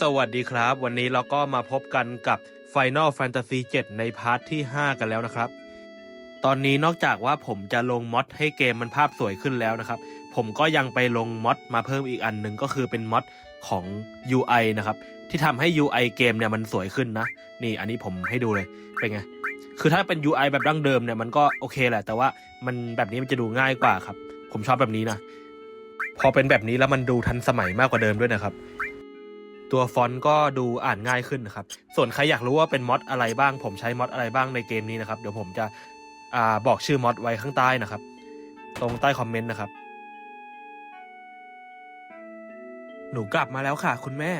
สวัสดีครับ วันนี้เราก็มาพบกันกับ Final Fantasy 7 ในพาร์ทที่ 5 กันแล้วนะครับ ตอนนี้นอกจากว่าผมจะลงมอดให้เกมมันภาพสวยขึ้นแล้วนะครับ ผมก็ยังไปลงมอดมาเพิ่มอีกอันหนึ่งก็คือเป็นมอดของ UI นะครับ ที่ทำให้ UI เกมเนี่ยมันสวยขึ้นนะ นี่อันนี้ผมให้ดูเลย เป็นไง คือถ้าเป็น UI แบบดั้งเดิมเนี่ยมันก็โอเคแหละ แต่ว่ามันแบบนี้มันจะดูง่ายกว่าครับ ผมชอบแบบนี้นะ พอเป็นแบบนี้แล้วมันดูทันสมัยมากกว่าเดิมด้วยนะครับ ตัวฟอนต์ก็ดูอ่านง่ายขึ้นนะครับ ส่วนใครอยากรู้ว่าเป็นมอดอะไรบ้าง ผมใช้มอดอะไรบ้างในเกมนี้นะครับ เดี๋ยวผมจะอ่าบอกชื่อมอดไว้ข้างใต้นะครับ ตรงใต้คอมเมนต์นะครับ หนูกลับมาแล้วค่ะ คุณแม่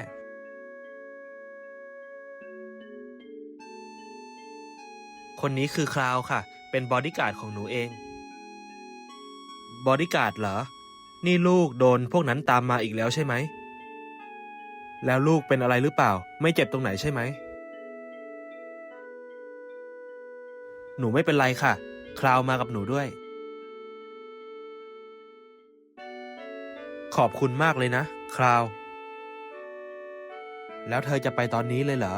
คนนี้คือคลาวค่ะ เป็นบอดี้การ์ดของหนูเอง บอดี้การ์ดเหรอ นี่ลูกโดนพวกนั้นตามมาอีกแล้วใช่ไหม แล้วลูกเป็นอะไรหรือเปล่า ไม่เจ็บตรงไหนใช่ไหม หนูไม่เป็นไรค่ะ คราวมากับหนูด้วย ขอบคุณมากเลยนะ คราว แล้วเธอจะไปตอนนี้เลยเหรอ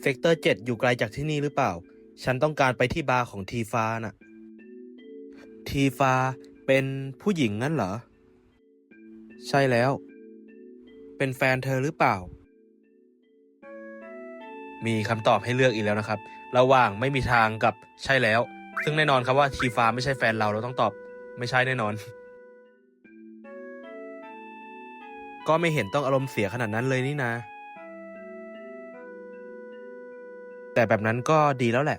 เซกเตอร์เจ็ดอยู่ไกลจากที่นี่หรือเปล่า ฉันต้องการไปที่บาร์ของทีฟาน่ะ ทีฟาเป็นผู้หญิงงั้นเหรอ ใช่แล้ว เป็นแฟนเธอหรือเปล่า มีคำตอบให้เลือกอีกแล้วนะครับ ระหว่างไม่มีทางกับใช่แล้ว ซึ่งแน่นอนครับว่าทีฟาไม่ใช่แฟนเราเราต้องตอบไม่ใช่แน่นอน ก็ไม่เห็นต้องอารมณ์เสียขนาดนั้นเลยนี่นาแต่แบบนั้นก็ดีแล้วแหละ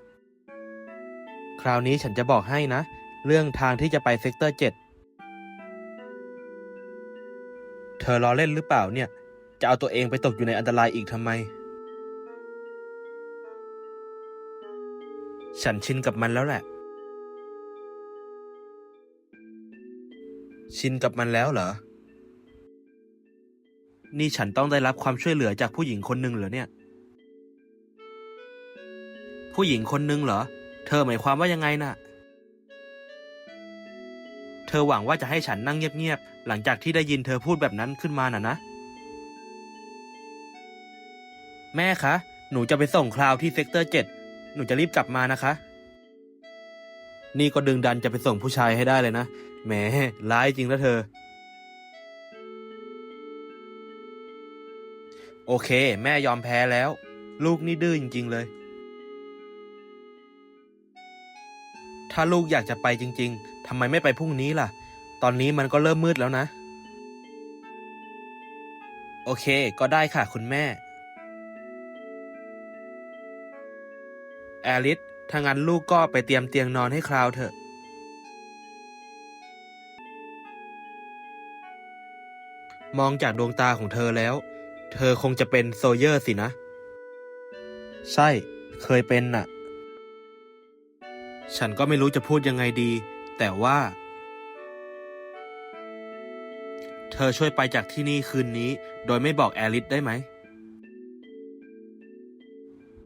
คราวนี้ฉันจะบอกให้นะ เรื่องทางที่จะไปเซกเตอร์เจ็ด อล้อเล่นหรือเปล่าเนี่ย จะเอาตัวเองไปตกอยู่ในอันตรายอีกทำไม ฉันชินกับมันแล้วแหละ ชินกับมันแล้วเหรอ นี่ฉันต้องได้รับความช่วยเหลือจากผู้หญิงคนหนึ่งเหรอเนี่ย ผู้หญิงคนหนึ่งเหรอ เธอหมายความว่ายังไงน่ะ เธอหวังว่าจะให้ฉันนั่งเงียบๆ หลังจากที่ได้ยินเธอพูดแบบนั้นขึ้นมาน่ะนะ แม่คะ หนูจะไปส่งคราวที่เซกเตอร์เจ็ดหนูจะรีบกลับมานะคะ นี่ก็ดึงดันจะไปส่งผู้ชายให้ได้เลยนะ แหม ร้ายจริงนะเธอ โอเค แม่ยอมแพ้แล้ว ลูกนี่ดื้อจริง ๆ เลย ถ้าลูกอยากจะไปจริง ๆ ทำไมไม่ไปพรุ่งนี้ล่ะ ตอนนี้มันก็เริ่มมืดแล้วนะ โอเค ก็ได้ค่ะคุณแม่ แอลิสถ้างั้นลูกก็ไปเตรียมเตียงนอนให้คราวเถอะ มองจากดวงตาของเธอแล้ว เธอคงจะเป็นโซเยอร์สินะ ใช่ เคยเป็นน่ะ ฉันก็ไม่รู้จะพูดยังไงดี แต่ว่า เธอช่วยไปจากที่นี่คืนนี้ โดยไม่บอกแอลิสได้ไหม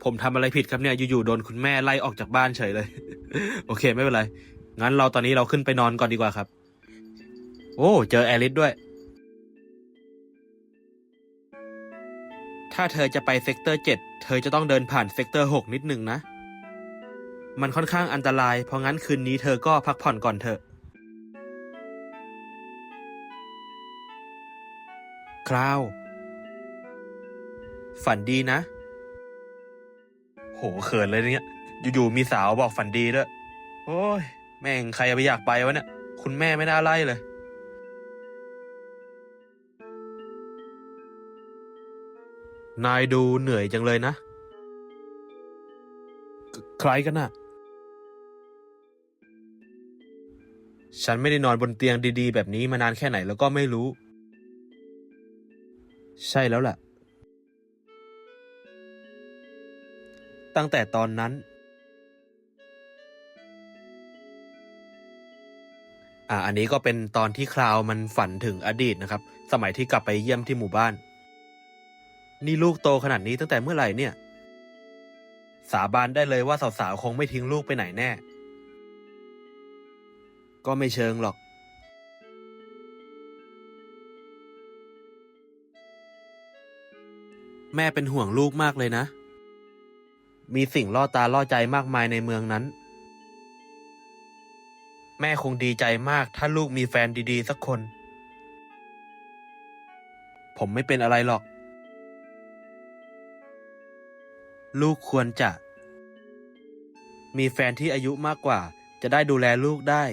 ผมทำอะไรผิดครับเนี่ย อยู่ๆ โดนคุณแม่ไล่ออกจากบ้านเฉยเลย โอเค ไม่เป็นไร งั้นเราตอนนี้เราขึ้นไปนอนก่อนดีกว่าครับ โอ้ เจอแอลิสด้วย ถ้าเธอจะไปเซกเตอร์เจ็ดเธอจะต้องเดินผ่านเซกเตอร์หกนิดหนึ่งนะ มันค่อนข้างอันตราย เพราะงั้นคืนนี้เธอก็พักผ่อนก่อนเถอะ คราว ฝันดีนะ โหเขินเลยเนี่ย อยู่ๆมีสาวบอกฝันดีด้วย โอ้ย แม่งใครจะไปอยากไปวะเนี่ย คุณแม่ไม่น่าไล่เลยนายดูเหนื่อยจังเลยนะ ใครกันน่ะ ฉันไม่ได้นอนบนเตียงดีๆ แบบนี้มานานแค่ไหนแล้วก็ไม่รู้ ใช่แล้วล่ะ ตั้งแต่ตอนนั้น อ่า อันนี้ก็เป็นตอนที่คราวมันฝันถึงอดีตนะครับ สมัยที่กลับไปเยี่ยมที่หมู่บ้าน นี่ลูกโตขนาดนี้ตั้งแต่เมื่อไหร่เนี่ย สาบานได้เลยว่าสาวๆคงไม่ทิ้งลูกไปไหนแน่ ก็ไม่เชิงหรอก แม่เป็นห่วงลูกมากเลยนะ มีสิ่งล่อตาล่อใจมากมายในเมืองนั้น แม่คงดีใจมากถ้าลูกมีแฟนดีๆ สักคน ผมไม่เป็นอะไรหรอก ลูกควรจะ มีแฟนที่อายุมากกว่าจะได้ดูแลลูกได้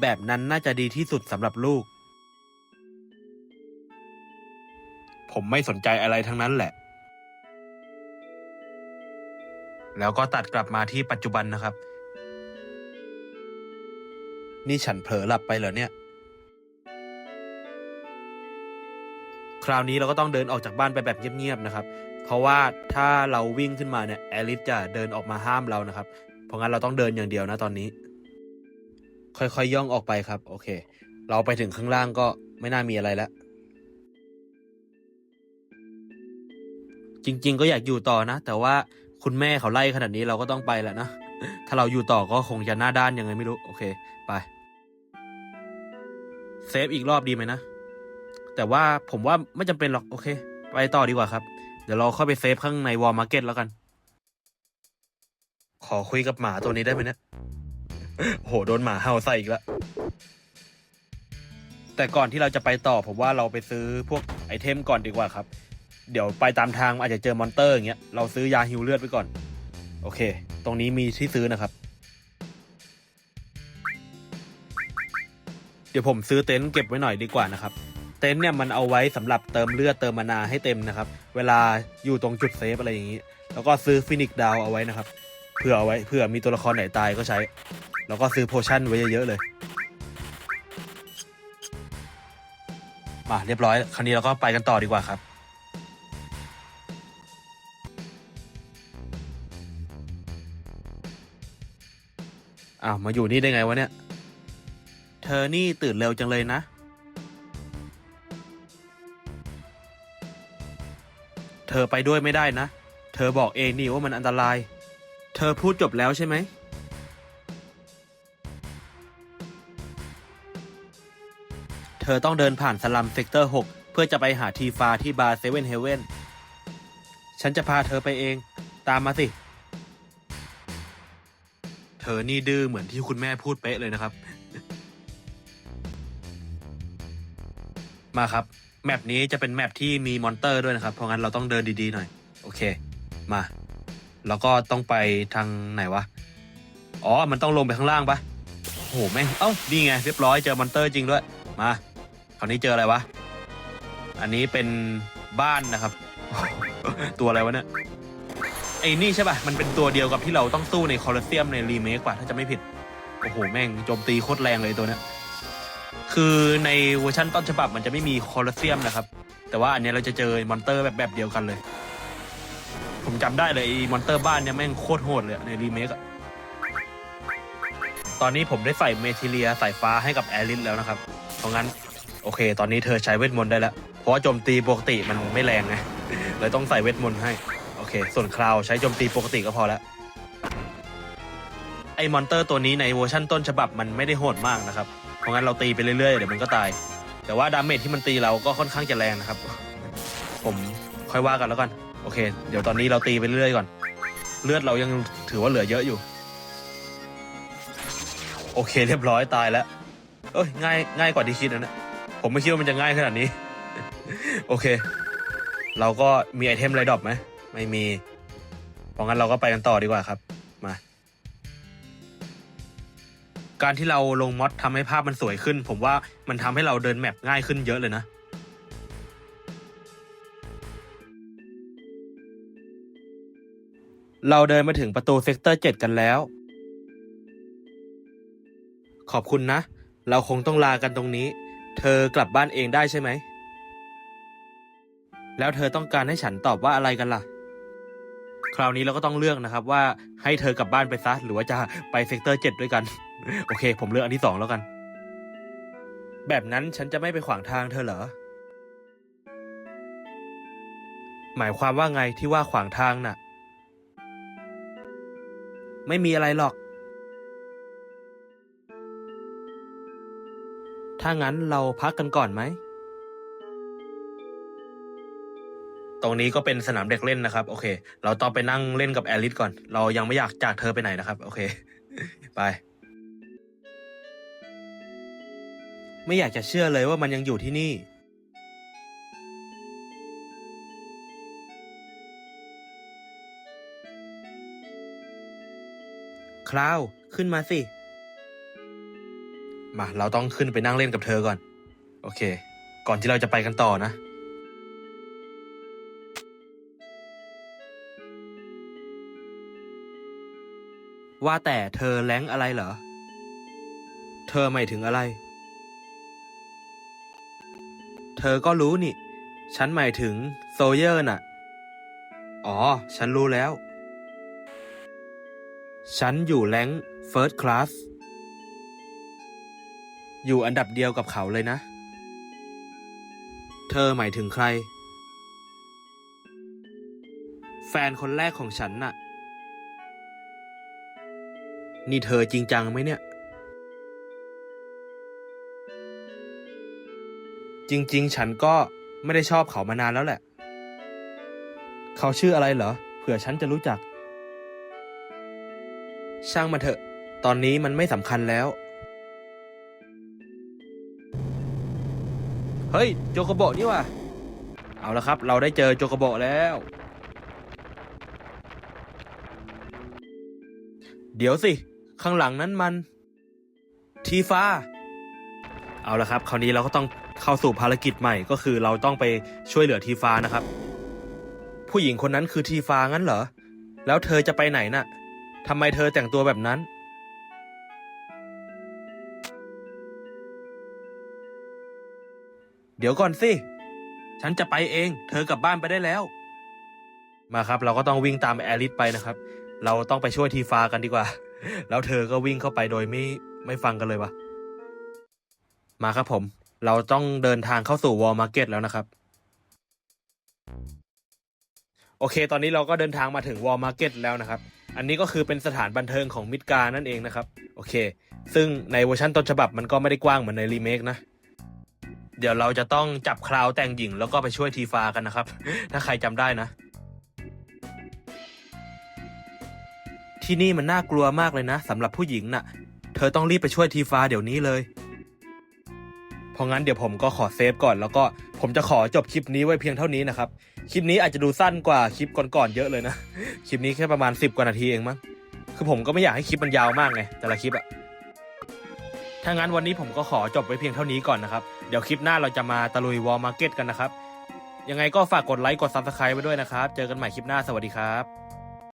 แบบนั้นน่าจะดีที่สุดสำหรับลูก ผมไม่สนใจอะไรทั้งนั้นแหละ แล้วก็ตัดกลับมาที่ปัจจุบันนะครับ นี่ฉันเผลอหลับไปเหรอเนี่ย คราวนี้เราก็ต้องเดินออกจากบ้านไปแบบเงียบๆนะครับ เพราะว่าถ้าเราวิ่งขึ้นมาเนี่ยแอลิสจะเดินออกมาห้ามเรานะครับ เพราะงั้นเราต้องเดินอย่างเดียวนะตอนนี้ ค่อยๆย่องออกไปครับ โอเค เราไปถึงข้างล่างก็ไม่น่ามีอะไรแล้ว จริง ๆ ก็อยากอยู่ต่อนะ แต่ว่าคุณแม่เขาไล่ขนาดนี้เราก็ต้องไปแหละนะ ถ้าเราอยู่ต่อก็คงจะหน้าด้านยังไงไม่รู้ โอเค ไป เซฟอีกรอบดีไหมนะ แต่ว่าผมว่าไม่จำเป็นหรอก โอเค ไปต่อดีกว่าครับ เดี๋ยวเราเข้าไปเซฟข้างในวอลมาร์เก็ตแล้วกัน ขอคุยกับหมาตัวนี้ได้ไหมเนี่ย โหโดนหมาเห่าใส่อีกแล้วแต่ก่อนที่เราจะไปต่อผมว่าเราไปซื้อพวกไอเทมก่อนดีกว่าครับ เดี๋ยวไปตามทางอาจจะเจอมอนเตอร์อย่างเงี้ยเราซื้อยาฮิวเลือดไปก่อน โอเค ตรงนี้มีที่ซื้อนะครับ เดี๋ยวผมซื้อเต็นท์เก็บไว้หน่อยดีกว่านะครับ เต็นท์เนี่ยมันเอาไว้สำหรับเติมเลือดเติมมานาให้เต็มนะครับ เวลาอยู่ตรงจุดเซฟอะไรอย่างนี้ แล้วก็ซื้อฟินิกดาวเอาไว้นะครับเผื่อเอาไว้เผื่อมีตัวละครไหนตายก็ใช้ แล้วก็ซื้อโพชั่นไว้เยอะๆเลย มาเรียบร้อย คราวนี้เราก็ไปกันต่อดีกว่าครับอ้าวมาอยู่นี่ได้ไงวะเนี่ย เธอนี่ตื่นเร็วจังเลยนะ เธอไปด้วยไม่ได้นะ เธอบอกเองนี่ว่ามันอันตราย เธอพูดจบแล้วใช่ไหม เธอต้องเดินผ่านสลัมเซกเตอร์ 6 เพื่อจะไปหาทีฟาที่บาร์เซเว่นเฮเว่นฉันจะพาเธอไปเอง ตามมาสิ เธอนี่ดื้อเหมือนที่คุณแม่พูดเป๊ะเลยนะครับ มาครับ แมปนี้จะเป็นแมปที่มีมอนเตอร์ด้วยนะครับ เพราะงั้นเราต้องเดินดีๆหน่อย โอเค มา แล้วก็ต้องไปทางไหนวะ อ๋อ มันต้องลงไปข้างล่างปะโอ้โห แม่ง เอ้า นี่ไง เรียบร้อย เจอมอนเตอร์จริงด้วย มา คราวนี้เจออะไรวะ อันนี้เป็นบ้านนะครับ ตัวอะไรวะเนี่ยไอ้นี่ใช่ป่ะ มันเป็นตัวเดียวกับที่เราต้องสู้ในคอร์เซียมในรีเมคป่ะ ถ้าจะไม่ผิด โอ้โห แม่งโจมตีโคตรแรงเลยตัวเนี้ย คือในเวอร์ชันต้นฉบับมันจะไม่มีคอร์เซียมนะครับ แต่ว่าอันนี้เราจะเจอมอนเตอร์แบบแบบเดียวกันเลย ผมจำได้เลยมอนเตอร์บ้านเนี่ยแม่งโคตรโหดเลยในรีเมคอะตอนนี้ผมได้ใส่เมทิเลียสายฟ้าให้กับแอริสแล้วนะครับ เพราะงั้น โอเค ตอนนี้เธอใช้เวทมนต์ได้แล้ว เพราะว่าโจมตีปกติมันไม่แรงไงเลยต้องใส่เวทมนต์ให้ โอเค ส่วนคราวใช้โจมตีปกติก็พอแล้วไอ้มอนเตอร์ตัวนี้ในเวอร์ชั่นต้นฉบับมันไม่ได้โหดมากนะครับ เพราะงั้นเราตีไปเรื่อยๆ เดี๋ยวมันก็ตาย แต่ว่าดาเมจที่มันตีเราก็ค่อนข้างจะแรงนะครับ ผมค่อยว่ากันแล้วกัน โอเค เดี๋ยวตอนนี้เราตีไปเรื่อยๆก่อน เลือดเรายังถือว่าเหลือเยอะอยู่ โอเค เรียบร้อยตายแล้ว เอ้ยง่ายง่ายกว่าที่คิดนะเนี่ย ผมไม่คิดว่ามันจะง่ายขนาดนี้ โอเค เราก็มีไอเทมไรดรอปไหมไม่มีเพราะงั้นเราก็ไปกันต่อดีกว่าครับ มา การที่เราลงมอดทำให้ภาพมันสวยขึ้น ผมว่ามันทำให้เราเดินแมปง่ายขึ้นเยอะเลยนะเราเดินมาถึงประตูเซกเตอร์เจ็ดกันแล้ว ขอบคุณนะ เราคงต้องลากันตรงนี้ เธอกลับบ้านเองได้ใช่ไหม แล้วเธอต้องการให้ฉันตอบว่าอะไรกันล่ะ คราวนี้เราก็ต้องเลือกนะครับว่าให้เธอกลับบ้านไปซะหรือว่าจะไปเซกเตอร์เจ็ดด้วยกัน โอเค ผมเลือกอันที่สองแล้วกัน แบบนั้นฉันจะไม่ไปขวางทางเธอเหรอ หมายความว่าไงที่ว่าขวางทางน่ะ ไม่มีอะไรหรอก ถ้างั้นเราพักกันก่อนไหม ตรงนี้ก็เป็นสนามเด็กเล่นนะครับ โอเค เราต้องไปนั่งเล่นกับแอลิสก่อน เรายังไม่อยากจากเธอไปไหนนะครับ โอเค ไป ไม่อยากจะเชื่อเลยว่ามันยังอยู่ที่นี่คราว ขึ้นมาสิ มาเราต้องขึ้นไปนั่งเล่นกับเธอก่อน โอเค ก่อนที่เราจะไปกันต่อนะ ว่าแต่เธอแรงอะไรเหรอ เธอหมายถึงอะไร เธอก็รู้นี่ ฉันหมายถึงโซเยอร์น่ะ อ๋อ ฉันรู้แล้ว ฉันอยู่แรงเฟิร์สคลาส อยู่อันดับเดียวกับเขาเลยนะ เธอหมายถึงใคร แฟนคนแรกของฉันน่ะ นี่เธอจริงจังไหมเนี่ย จริง ๆ ฉันก็ไม่ได้ชอบเขามานานแล้วแหละ เขาชื่ออะไรเหรอ เผื่อฉันจะรู้จัก ช่างมันเถอะ ตอนนี้มันไม่สำคัญแล้ว เฮ้ย โจโกโบะนี่ว่ะ เอาละครับ เราได้เจอโจโกโบะแล้ว เดี๋ยวสิ ข้างหลังนั้นมัน ทีฟ้า เอาละครับ คราวนี้เราก็ต้องเข้าสู่ภารกิจใหม่ก็คือเราต้องไปช่วยเหลือทีฟ้านะครับ ผู้หญิงคนนั้นคือทีฟ้างั้นเหรอ แล้วเธอจะไปไหนน่ะทำไมเธอแต่งตัวแบบนั้น เดี๋ยวก่อนสิ ฉันจะไปเอง เธอกลับบ้านไปได้แล้ว มาครับ เราก็ต้องวิ่งตามแอริสไปนะครับ เราต้องไปช่วยทีฟ้ากันดีกว่า แล้วเธอก็วิ่งเข้าไปโดยไม่ไม่ฟังกันเลยวะมาครับผม เราต้องเดินทางเข้าสู่วอลมาร์เก็ตแล้วนะครับ โอเค ตอนนี้เราก็เดินทางมาถึงวอลมาร์เก็ตแล้วนะครับ อันนี้ก็คือเป็นสถานบันเทิงของมิดการนั่นเองนะครับ โอเค ซึ่งในเวอร์ชันต้นฉบับมันก็ไม่ได้กว้างเหมือนในรีเมคนะ เดี๋ยวเราจะต้องจับคราวแต่งหญิงแล้วก็ไปช่วยทีฟ้ากันนะครับ ถ้าใครจำได้นะ ที่นี่มันน่ากลัวมากเลยนะสำหรับผู้หญิงน่ะ เธอต้องรีบไปช่วยทีฟ้าเดี๋ยวนี้เลย เพราะงั้นเดี๋ยวผมก็ขอเซฟก่อนแล้วก็ผมจะขอจบคลิปนี้ไว้เพียงเท่านี้นะครับ คลิปนี้อาจจะดูสั้นกว่าคลิปก่อนๆเยอะเลยนะ คลิปนี้แค่ประมาณ 10 กว่านาทีเองมั้ง คือผมก็ไม่อยากให้คลิปมันยาวมากไงแต่ละคลิปอะถ้างั้นวันนี้ผมก็ขอจบไว้เพียงเท่านี้ก่อนนะครับ เดี๋ยวคลิปหน้าเราจะมาตะลุยวอลมาร์เก็ตกันนะครับ ยังไงก็ฝากกดไลค์กดซับสไครต์ไว้ด้วยนะครับ เจอกันใหม่คลิปหน้าสวัสดีครับ